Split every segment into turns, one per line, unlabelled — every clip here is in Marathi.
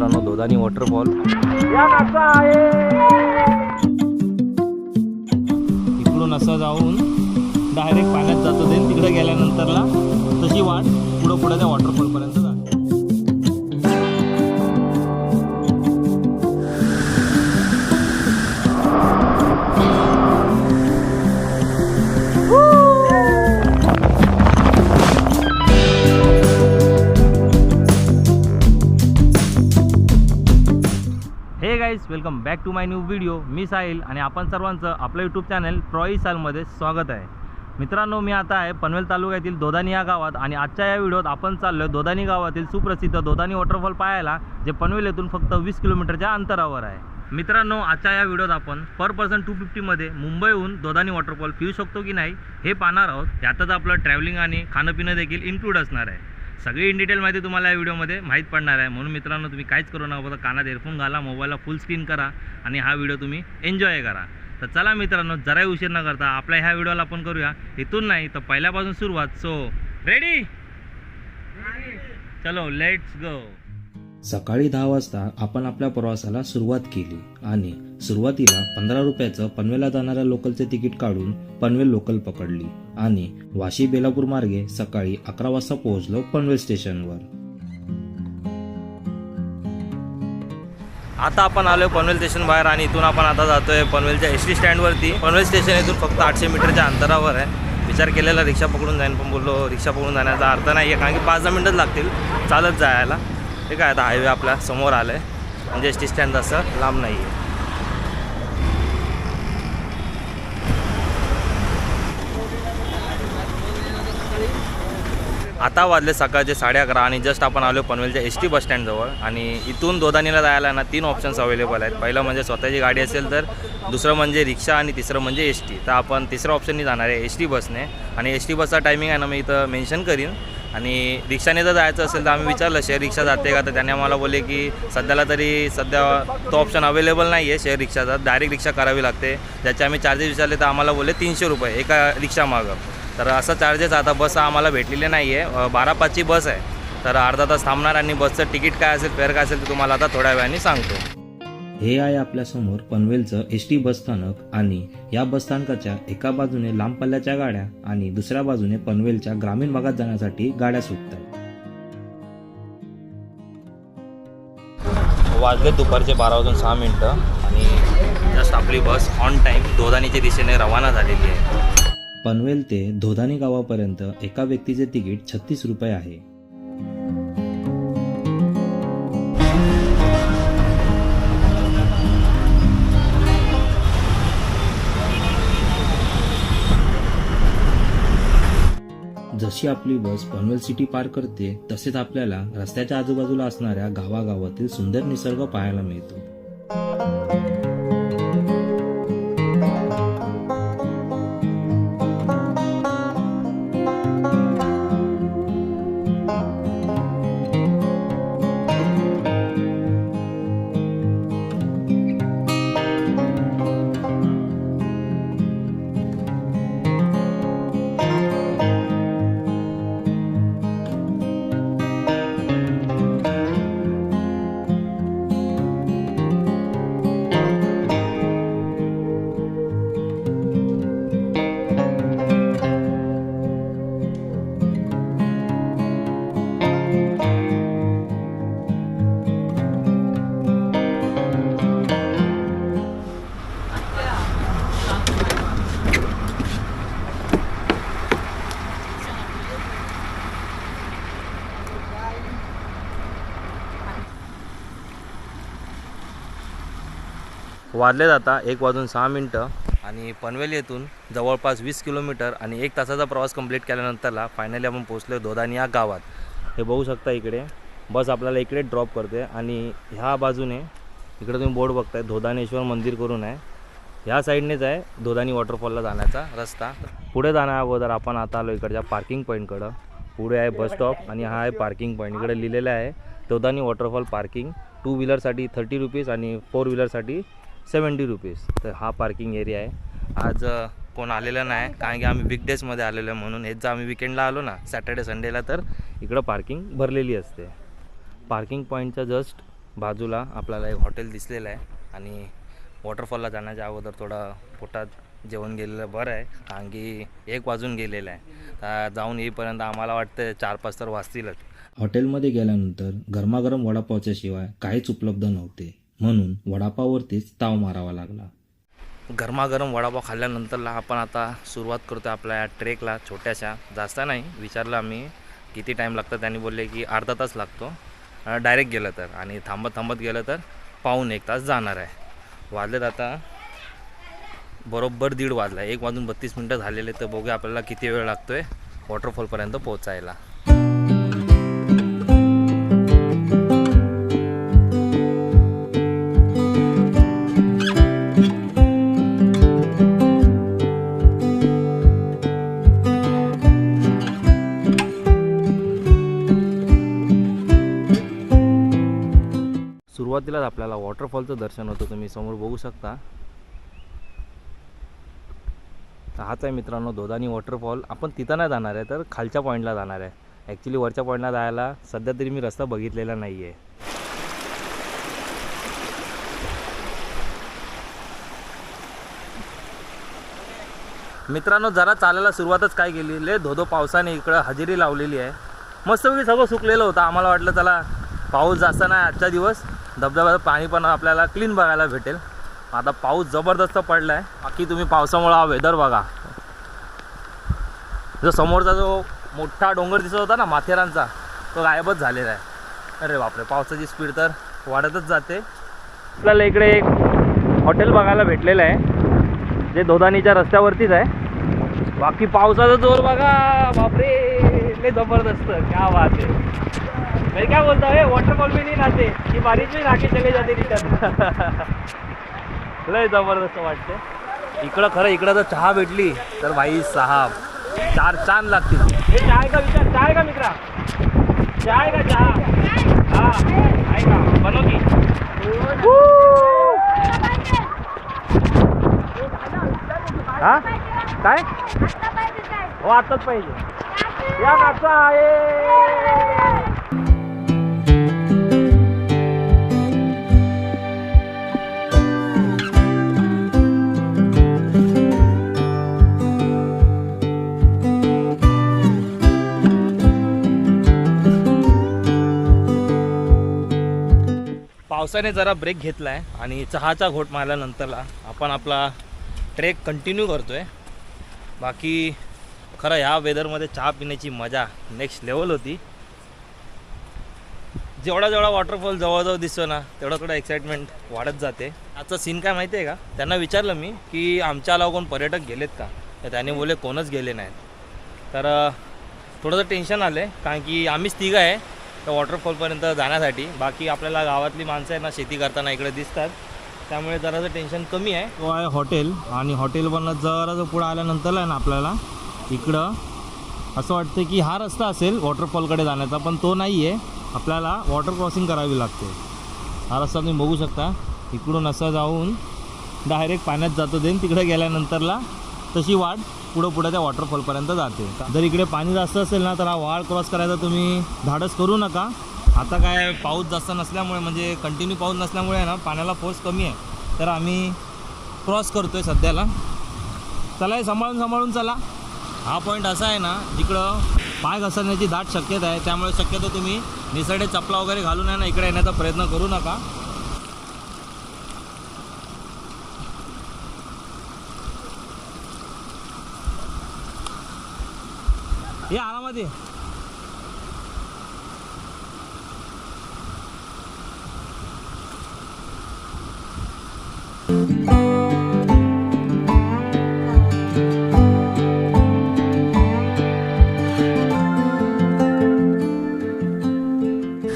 मित्रांनो दोदानी वॉटरफॉल इकडून असं जाऊन डायरेक्ट पाण्यात जातो ते तिकडे गेल्यानंतरला तशी वाट पुढं पुढं त्या वॉटरफॉलपर्यंत guys welcome back to my new video मी साहिल आणि आपण सर्वांचं आपलं यूट्यूब चॅनल प्रॉई सालमध्ये स्वागत आहे. मित्रांनो मी आता आहे पनवेल तालुक्यातील दोदानी या गावात आणि आजच्या या व्हिडिओत आपण चाललो आहे दोदानी गावातील सुप्रसिद्ध दोदानी वॉटरफॉल पाहायला जे पनवेल येथून फक्त वीस किलोमीटरच्या अंतरावर आहे. मित्रांनो आजच्या या व्हिडिओत आपण पर पर्सन टू फिफ्टीमध्ये मुंबईहून दोदानी वॉटरफॉल पिऊ शकतो की नाही हे पाहणार आहोत. यातच आपलं ट्रॅव्हलिंग आणि खाणंपिणं देखील इन्क्लूड असणार आहे. सगळी इन डिटेल माहिती तुम्हाला या व्हिडिओमध्ये माहीत पडणार आहे. म्हणून मित्रांनो तुम्ही काहीच करू नका फक्त कानात एअरफोन घाला मोबाईलला फुल स्क्रीन करा आणि हा व्हिडिओ तुम्ही एन्जॉय करा. तर चला मित्रांनो जराही उशीर न करता आपल्या ह्या व्हिडिओला आपण करूया. इथून नाही तर पहिल्यापासून सुरुवात. सो रेडी चलो लेट्स गो
सकाळी दहा वाजता आपण आपल्या प्रवासाला सुरुवात केली आणि सुरुवातीला पंधरा रुपयाचं पनवेलला जाणाऱ्या लोकलचे तिकीट काढून पनवेल लोकल पकडली आणि वाशी बेलापूर मार्गे सकाळी अकरा वाजता पोहोचलो पनवेल स्टेशनवर.
आता आपण आलोय पनवेल स्टेशन बाहेर आणि इथून आपण आता जातोय पनवेलच्या एस टी स्टँडवरती पनवेल स्टेशन इथून फक्त आठशे मीटरच्या अंतरावर आहे. विचार केलेला रिक्षा पकडून जाईन पण बोललो रिक्षा पकडून जाण्याचा अर्थ नाही आहे कारण की पाच दहा मिनटंच लागतील. चालत जायला. ठीक आहे आता हायवे आपल्यासमोर आलं आहे म्हणजे एस टी स्टँड असं लांब नाही आहे आता वाजले सकाळचे साडे अकरा आणि जस्ट आपण आलो पनवेलच्या एस टी बसस्टँडजवळ आणि इथून दोदानीला जायला ना तीन ऑप्शन्स अवेलेबल आहेत. पहिलं म्हणजे स्वतःची गाडी असेल तर दुसरं म्हणजे रिक्षा आणि तिसरं म्हणजे एस टी तर आपण तिसऱ्या ऑप्शननी जाणार आहे एस टी बसने आणि एस टी बसचा टायमिंग आहे ना मी इथं मेन्शन करीन. आणि रिक्षाने जर जायचं असेल तर आम्ही विचारलं शेअर रिक्षा जाते का? तर त्याने आम्हाला बोलले की सध्याला तरी सध्या तो ऑप्शन अवेलेबल नाही आहे शेअर रिक्षाचा. डायरेक्ट रिक्षा करावी लागते. ज्याचे आम्ही चार्जेस विचारले तर आम्हाला बोलले तीनशे रुपये एका रिक्षामागं तर असं चार्जेस आता बस आम्हाला भेटलेले नाही आहे बारा पाचची बस आहे. तर अर्धा तास थांबणार आणि बसचं तिकीट काय असेल फेअर काय असेल ते तुम्हाला आता थोड्या वेळाने सांगतो.
हे आहे आपल्यासमोर पनवेलचं एस टी बसस्थानक आणि या बसस्थानकाच्या एका बाजूने लांब पल्ल्याच्या गाड्या आणि दुसऱ्या बाजूने पनवेलच्या ग्रामीण भागात जाण्यासाठी गाड्या सुटतात.
वाजले दुपारचे बारा वाजून सहा मिनटं आणि जस्ट आपली बस ऑन टाईम दोदानीच्या दिशेने रवाना झालेली आहे.
पनवेल ते धोदानी गावापर्यंत एका व्यक्तीचे तिकीट छत्तीस रुपये आहे. जशी आपली बस पनवेल सिटी पार करते तसेच आपल्याला रस्त्याच्या आजूबाजूला असणाऱ्या गावागावातील सुंदर निसर्ग पाहायला मिळतो.
वाजले जाता एक वाजून सहा मिनटं. आणि पनवेल येथून जवळपास वीस किलोमीटर आणि एक तासाचा प्रवास कंप्लीट केल्यानंतरला फायनली आपण पोहोचलो दोदानी या गावात. हे बघू शकता इकडे. बस आपल्याला इकडे ड्रॉप करते आणि ह्या बाजूने इकडे तुम्ही बोर्ड बघताय धोदानेश्वर मंदिर करून आहे. ह्या साईडनेच आहे धोदानी वॉटरफॉलला जाण्याचा रस्ता. पुढे जाण्या अगोदर आपण आता आलो इकडच्या पार्किंग पॉईंटकडं पुढे आहे बस स्टॉप आणि हा आहे पार्किंग पॉईंट इकडे लिहिलेलं आहे धोदानी वॉटरफॉल पार्किंग टू व्हीलरसाठी थर्टी रुपीज आणि फोर व्हीलरसाठी सेवन्टी रुपीज. तर हा पार्किंग एरिया आहे. आज कोण आलेलं नाही कारण की आम्ही वीकडेजमध्ये आलेलो आहे म्हणून. हेच जर आम्ही विकेंडला आलो ना सॅटर्डे संडेला तर इकडं पार्किंग भरलेली असते. पार्किंग पॉईंटच्या जस्ट बाजूला आपल्याला एक हॉटेल दिसलेलं आहे आणि वॉटरफॉलला जाण्याच्या अगोदर थोडं पोटात जेवण गेलेलं बरं आहे कारण की एक वाजून गेलेलं आहे. तर जाऊन येईपर्यंत आम्हाला वाटतं चार पाच तर वाजतीलच
हॉटेलमध्ये गेल्यानंतर गरमागरम वडापावच्या शिवाय काहीच उपलब्ध नव्हते. म्हणून वडापाववरतीच ताव मारावा लागला.
गरमागरम वडापाव खाल्ल्यानंतरला आपण आता सुरुवात करतो आपल्या ट्रेकला छोट्याशा. जास्त नाही विचारलं आम्ही किती टाईम लागतं त्यांनी बोलले की अर्धा तास लागतो. डायरेक्ट गेलं तर. आणि थांबत थांबत गेलं तर पाऊन एक तास जाणार आहे. वाजलेत आता बरोबर दीड वाजला. एक वाजून बत्तीस मिनटं झालेले तर बघूया आपल्याला किती वेळ लागतो आहे वॉटरफॉलपर्यंत पोहोचायला. सुरुवातीलाच आपल्याला वॉटरफॉलचं दर्शन होतं तुम्ही समोर बघू शकता. हाच आहे मित्रांनो दोदानी वॉटरफॉल आपण तिथं नाही जाणार आहे तर खालच्या पॉईंटला जाणार आहे. ॲक्च्युली वरच्या पॉईंटला जायला सध्या तरी मी रस्ता बघितलेला नाही आहे मित्रांनो जरा चालायला सुरुवातच काय केली? ले धोधो पावसाने इकडं हजेरी लावलेली आहे. मस्तपैकी सगळं सुकलेलं होतं. आम्हाला वाटलं चला पाऊस जास्त नाही आजचा दिवस. धबधब्याचं पाणी पण आपल्याला क्लीन बघायला भेटेल. आता पाऊस जबरदस्त पडला आहे बाकी तुम्ही पावसामुळं हा वेदर बघा. जो समोरचा जो मोठा डोंगर दिसत होता ना माथेरानचा तो गायबच झालेला आहे. अरे बापरे पावसाची स्पीड तर वाढतच जाते. आपल्याला इकडे एक हॉटेल बघायला भेटलेलं आहे जे धोदानीच्या रस्त्यावरतीच आहे. बाकी पावसाचा जोर बघा. बापरे लय जबरदस्त. क्या बात आहे. मैं क्या बोलता है? वॉटरफॉल में नहीं नहाते ये बारिश में नहा के चले जाते रिटर्न लय जबरदस्त वाटते. इकडं खरं इकडं जर चहा भेटली तर भाई साहब चार चांद लागतील. हे चाय का विचार चाय का मित्रा? चाय का चहा? हा आहे का? बनव की. हा? काय? हो आताच पाहिजे. या नाचा आहे. पावसाने जरा ब्रेक घेतला आहे आणि चहाचा घोट मारल्यानंतरला आपण आपला ट्रेक कंटिन्यू करतो आहे बाकी खरं ह्या वेदरमध्ये चहा पिण्याची मजा नेक्स्ट लेवल होती. जेवढा जेवढा वॉटरफॉल जवळजवळ दिसतो ना तेवढं थोडं एक्साइटमेंट वाढत जाते. आजचा सीन काय माहिती आहे का? त्यांना विचारलं मी की आमच्याला कोण पर्यटक गेलेत का? तर त्याने बोलले कोणच गेले नाहीत. तर थोडंसं टेन्शन आलं आहे कारण की आम्हीच तिघं आहे. त्या वॉटरफॉलपर्यंत जाण्यासाठी. बाकी आपल्याला गावातली माणसं आहे ना शेती करताना इकडे दिसतात. त्यामुळे जरासं टेन्शन कमी आहे. तो आहे हॉटेल आणि हॉटेलवरनं जरासं पुढं आल्यानंतर आहे ना आपल्याला इकडं असं वाटतं की हा रस्ता असेल वॉटरफॉलकडे जाण्याचा पण तो नाही आहे आपल्याला वॉटर क्रॉसिंग करावी लागते. हा रस्ता तुम्ही बघू शकता. इकडून असं जाऊन डायरेक्ट पाण्यात जातो देन तिकडे गेल्यानंतरला तशी वाट पुढं पुढं त्या वॉटरफॉलपर्यंत जाते. जर इकडे पाणी जास्त असेल ना तर हा वाळ क्रॉस करायचा तुम्ही धाडस करू नका. आता काय पाऊस जास्त नसल्यामुळे म्हणजे कंटिन्यू पाऊस नसल्यामुळे आहे ना पाण्याला फोर्स कमी आहे. तर आम्ही क्रॉस करतो आहे सध्याला. चला हे सांभाळून सांभाळून चला. हा पॉईंट असा आहे ना जिकडं पाय घसरण्याची दाट शक्यता आहे त्यामुळे शक्यतो तुम्ही निसर्डे चपला वगैरे घालून आहे ना इकडे येण्याचा प्रयत्न करू नका. ये आरामात ये.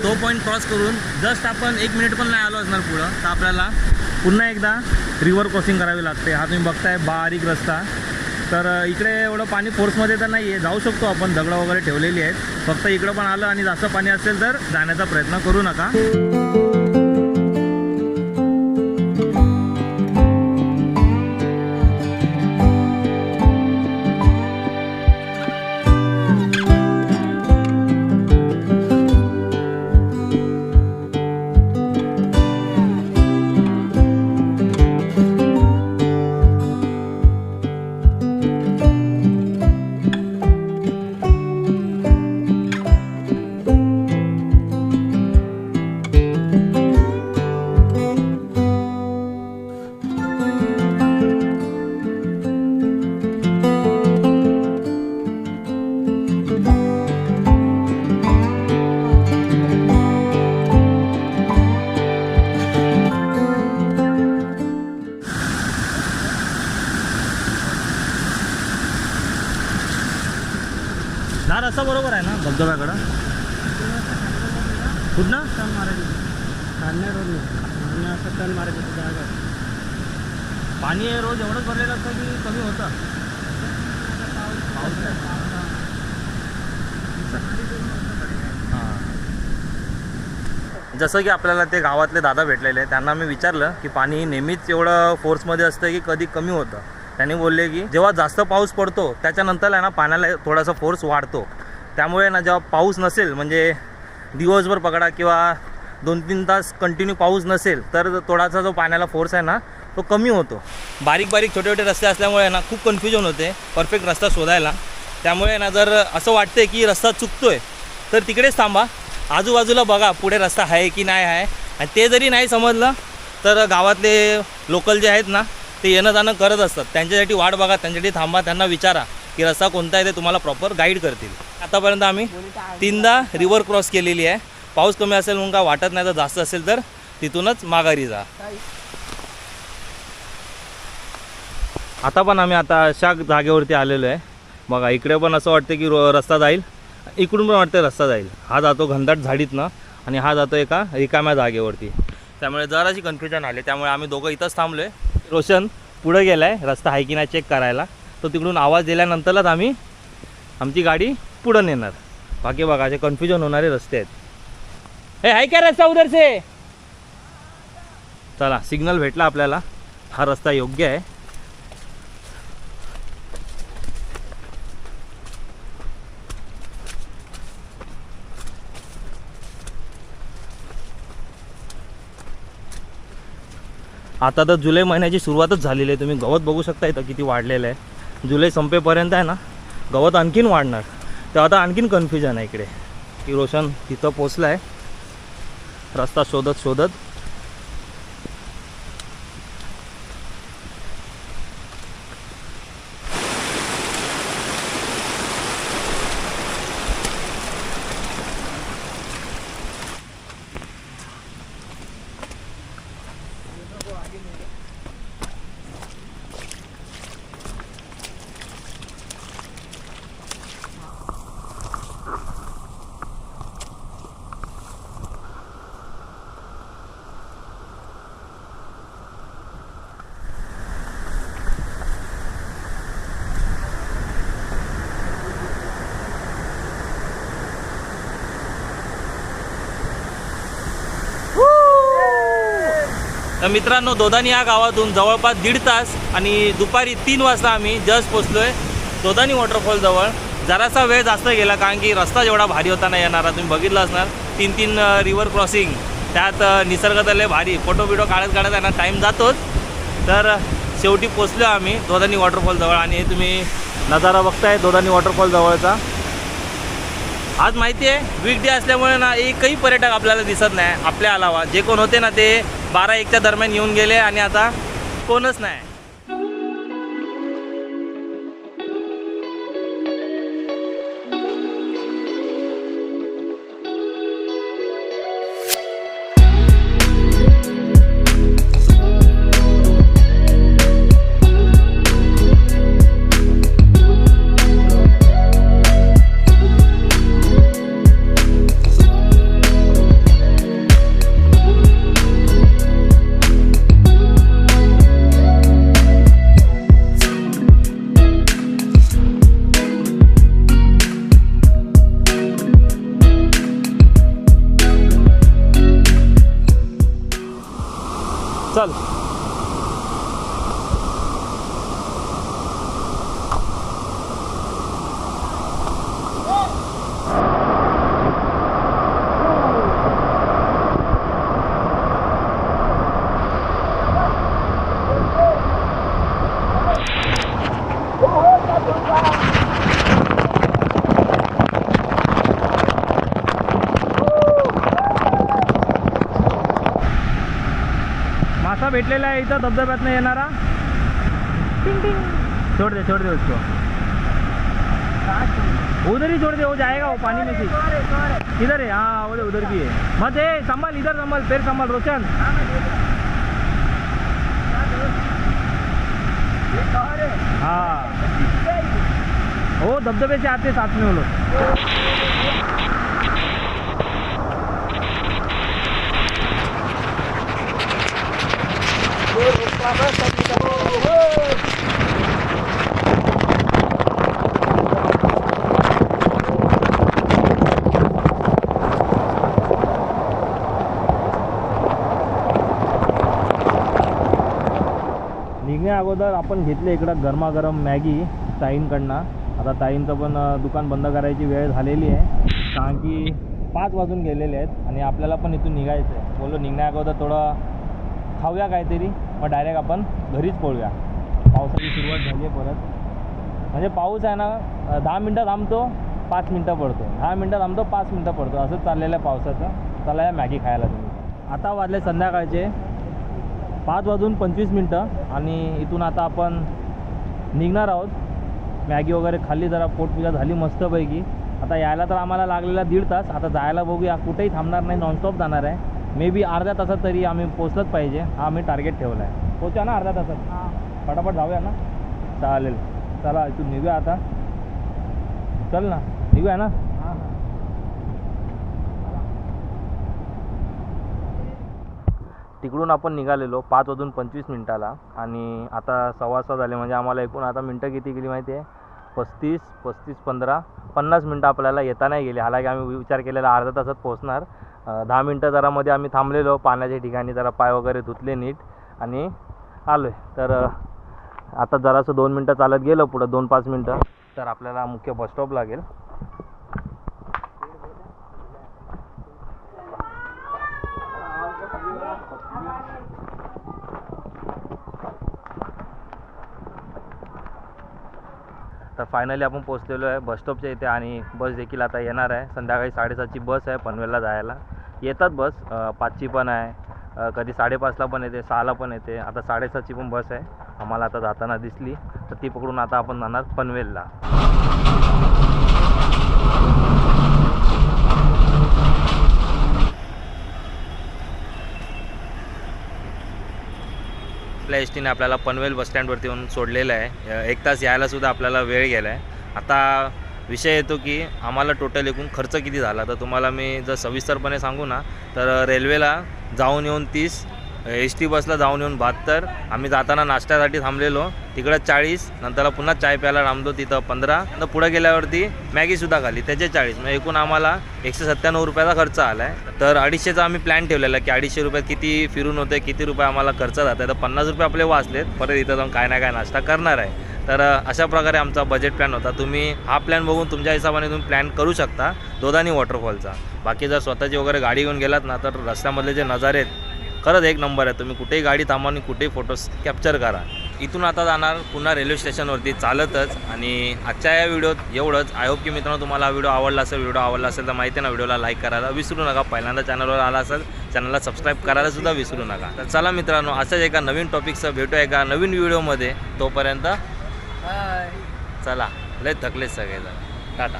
तो पॉईंट क्रॉस करून जस्ट आपण एक मिनिट पण नाही आलो असणार पुढं. तर आपल्याला पुन्हा एकदा रिव्हर क्रॉसिंग करावी लागते. हा तुम्ही बघताय बारीक रस्ता. तर इकडे एवढं पाणी फोर्समध्ये तर नाही आहे जाऊ शकतो आपण. दगडं वगैरे ठेवलेली आहेत. फक्त इकडं पण आलं आणि जास्त पाणी असेल तर जाण्याचा प्रयत्न करू नका. कुठनं
टर्न मारायची. खालने रोड आणि असं टर्न मारायची जागा
पाणी आहे रोज एवढंच भरलेलं असतं की कमी होतं. पाऊस हां. जसं की आपल्याला ते गावातले दादा भेटलेले त्यांना मी विचारलं की पाणी नेहमीच एवढं फोर्समध्ये असतं की कधी कमी होतं? त्यांनी बोलले की जेव्हा जास्त पाऊस पडतो त्याच्यानंतर आहे ना पाण्याला थोडासा फोर्स वाढतो. त्यामुळे ना जेव्हा पाऊस नसेल म्हणजे दिवसभर पकडा किंवा दोन तीन तास कंटिन्यू पाऊस नसेल तर थोडासा जो पाण्याला फोर्स आहे ना तो कमी होतो. बारीक बारीक छोटे छोटे रस्ते असल्यामुळे ना खूप कन्फ्युजन होते. परफेक्ट रस्ता शोधायला. त्यामुळे ना जर असं वाटते की रस्ता चुकतोय तर तिकडेच थांबा. आजूबाजूला बघा पुढे रस्ता आहे की नाही आहे. आणि ते जरी नाही समजलं तर गावातले लोकल जे आहेत ना ते येणं जाणं करत असतात. त्यांच्यासाठी वाट बघा त्यांच्यासाठी थांबा त्यांना विचारा की रस्ता कोणता आहे ते तुम्हाला प्रॉपर गाईड करतील. आतापर्यंत आम्ही तीनदा रिव्हर क्रॉस केलेली आहे. पाऊस कमी असेल म्हणून काय वाटत नाही तर जास्त असेल तर तिथूनच माघारी जा. आता पण आम्ही आता अशा जागेवरती आलेलो आहे. बघा इकडे पण असं वाटतं की रो रस्ता जाईल. इकडून पण वाटतं रस्ता जाईल. हा जातो घनदाट झाडीतनं आणि हा जातो एका रिकाम्या जागेवरती. त्यामुळे जराशी कन्फ्युजन आले. त्यामुळे आम्ही दोघं इथंच थांबलो आहे रोशन पुढं गेला आहे रस्ता आहे की नाही चेक करायला. तो तिकडून आवाज दिल्यानंतरच आम्ही आमची गाडी पुढं नेणार. बाकी बघा असे कन्फ्युजन होणारे रस्ते आहेत. हे आहे काय रस्ता उधर से चला सिग्नल भेटला आपल्याला. हा रस्ता योग्य आहे. आता तर जुलै महिन्याची सुरुवातच झालेली आहे. तुम्ही गवत बघू शकता इथं किती वाढलेलं आहे. जुलै संपेपर्यंत आहे ना गवत आणखीन वाढणार. तर आता आणखीन कन्फ्युजन आहे इकडे. की रोशन तिथं पोचला आहे रस्ता शोधत शोधत. तर मित्रांनो दोदानी या गावातून जवळपास दीड तास आणि दुपारी तीन वाजता आम्ही जस्ट पोचलो आहे दोदानी वॉटरफॉलजवळ जरासा वेळ जास्त गेला कारण की रस्ता जेवढा भारी होता ना येणारा तुम्ही बघितलं असणार. तीन तीन रिव्हर क्रॉसिंग त्यात अ, लय भारी. फोटो बिटो काढत काढत यांना टाईम जातोच. तर शेवटी पोचलो आम्ही दोदानी वॉटरफॉलजवळ आणि हे तुम्ही नजारा बघताय दोदानी वॉटरफॉल जवळचा. आज माहिती आहे वीकडे असल्यामुळे ना एकही पर्यटक आपल्याला दिसत नाही. आपल्या अलावा जे कोण होते ना ते बारा एकच्या दरम्यान येऊन गेले आणि आता कोणच नाही. भेटलेला आहे इथं धबधब्यातनं येणारा. छोड़ दे छोड़ दे उसको. उधर ही छोड़ दे वो जाएगा वो पानी में से. इधर है हाँ वो उधर भी है. मत है संभाल इधर संभाल पैर संभाल रोशन. हाँ. हो धबधबे से आते साथ में वो लोग. निघण्या अगोदर आपण घेतले इकडं गरमागरम मॅगी ताईंकडनं. आता ताईंचं पण दुकान बंद करायची वेळ झालेली आहे. कारण की पाच वाजून गेलेले आहेत आणि आपल्याला पण इथून निघायचं आहे बोललो निघण्या अगोदर थोडं खाऊया काहीतरी मग डायरेक्ट आपण घरीच पळूया. पावसाची सुरुवात झाली आहे परत. म्हणजे पाऊस आहे ना दहा मिनटं थांबतो पाच मिनटं पडतो. दहा मिनटं थांबतो पाच मिनटं पडतो. असंच चाललेलं आहे पावसाचं. चला या मॅगी खायला तुम्ही. आता वाजले संध्याकाळचे पाच वाजून पंचवीस मिनटं आणि इथून आता आपण निघणार आहोत. मॅगी वगैरे खाल्ली जरा पोटपूजा झाली मस्तपैकी. आता यायला तर आम्हाला लागलेला दीड तास. आता जायला बघूया. कुठेही थांबणार नाही नॉनस्टॉप जाणार आहे. मे बी अर्ध्या तासात तरी आम्ही पोचलंच पाहिजे. हा आम्ही टार्गेट ठेवला आहे पोचूया ना अर्ध्या तासात? फटाफट जाऊया ना? चालेल. चला इथून निघूया आता. चल ना निघूया ना? तिकडून आपण निघालेलो पाच वाजून पंचवीस मिनटाला. आणि आता सव्वा सहा झाले म्हणजे आम्हाला एकूण आता मिनटं किती गेली माहिती आहे पस्तीस पस्तीस पंधरा. पन्नास मिनटं आपल्याला येता नाही गेली. हालाकी आम्ही विचार केलेला अर्ध्या तासात पोहोचणार. दहा मिनटं जरा मध्ये आम्ही थांबलेलो. पाण्याच्या ठिकाणी जरा पाय वगैरे धुतले नीट आणि आलो आहे तर आता जरासं दोन मिनटं चालत गेलो पुढं दोन पाच मिनटं. तर आपल्याला मुख्य बसस्टॉप लागेल. तर फायनली आपण पोचलेलो आहे बसस्टॉपच्या इथे आणि बस देखील आता येणार आहे. संध्याकाळी साडेसातची बस आहे पनवेलला जायला. येतात बस पाचची पण आहे. कधी साडेपाचला पण येते सहाला पण येते. आता साडेसातची पण बस आहे. आम्हाला आता जाताना दिसली. तर ती पकडून आता आपण जाणार पनवेलला. आपल्या एस टीने आपल्याला पनवेल बसस्टँडवरती येऊन सोडलेलं आहे. एक तास यायलासुद्धा आपल्याला वेळ गेला आहे आता विषय येतो की आम्हाला टोटल एकूण खर्च किती झाला? तर तुम्हाला मी जर सविस्तरपणे सांगू ना तर रेल्वेला जाऊन येऊन तीस एस टी बसला जाऊन येऊन बहात्तर आम्ही जाताना नाश्त्यासाठी थांबलेलो. तिकडं चाळीस नंतर पुन्हा चाय प्यायला थांबलो तिथं पंधरा. नंतर पुढं गेल्यावरती मॅगीसुद्धा खाली त्याचे चाळीस. म्हणजे एकूण आम्हाला एकशे सत्त्याण्णव रुपयाचा खर्च आला आहे तर अडीचशेचा आम्ही प्लॅन ठेवलेला की अडीचशे रुपयात किती फिरून होते किती रुपये आम्हाला खर्च जात आहे तर पन्नास रुपये आपले वाचलेत. परत इथं जाऊन काय ना काय नाश्ता करणार आहे. तर अशा प्रकारे आमचा बजेट प्लॅन होता. तुम्ही हा प्लॅन बघून तुमच्या हिशोबाने तुम्ही प्लॅन करू शकता दोदानी वॉटरफॉलचा बाकी जर स्वतःची वगैरे गाडी घेऊन गेलात ना तर रस्त्यामधले जे नजारे आहेत खरंच एक नंबर आहे. तुम्ही कुठेही गाडी थांबा आणि कुठेही फोटोज कॅप्चर करा. इथून आता जाणार पुन्हा रेल्वे स्टेशनवरती चालतच. आणि आजच्या या व्हिडिओत एवढंच. आय होप की मित्रांनो तुम्हाला हा व्हिडिओ आवडला असेल व्हिडिओ आवडला असेल तर माहिती आहे ना व्हिडिओला लाईक करायला. विसरू नका. पहिल्यांदा चॅनलवर आला असेल चॅनलला सबस्क्राईब करायला सुद्धा विसरू नका. तर चला मित्रांनो असंच एका नवीन टॉपिकचं भेटू एका नवीन व्हिडिओमध्ये तोपर्यंत चला लय थकलेच सगळेजण. टाटा.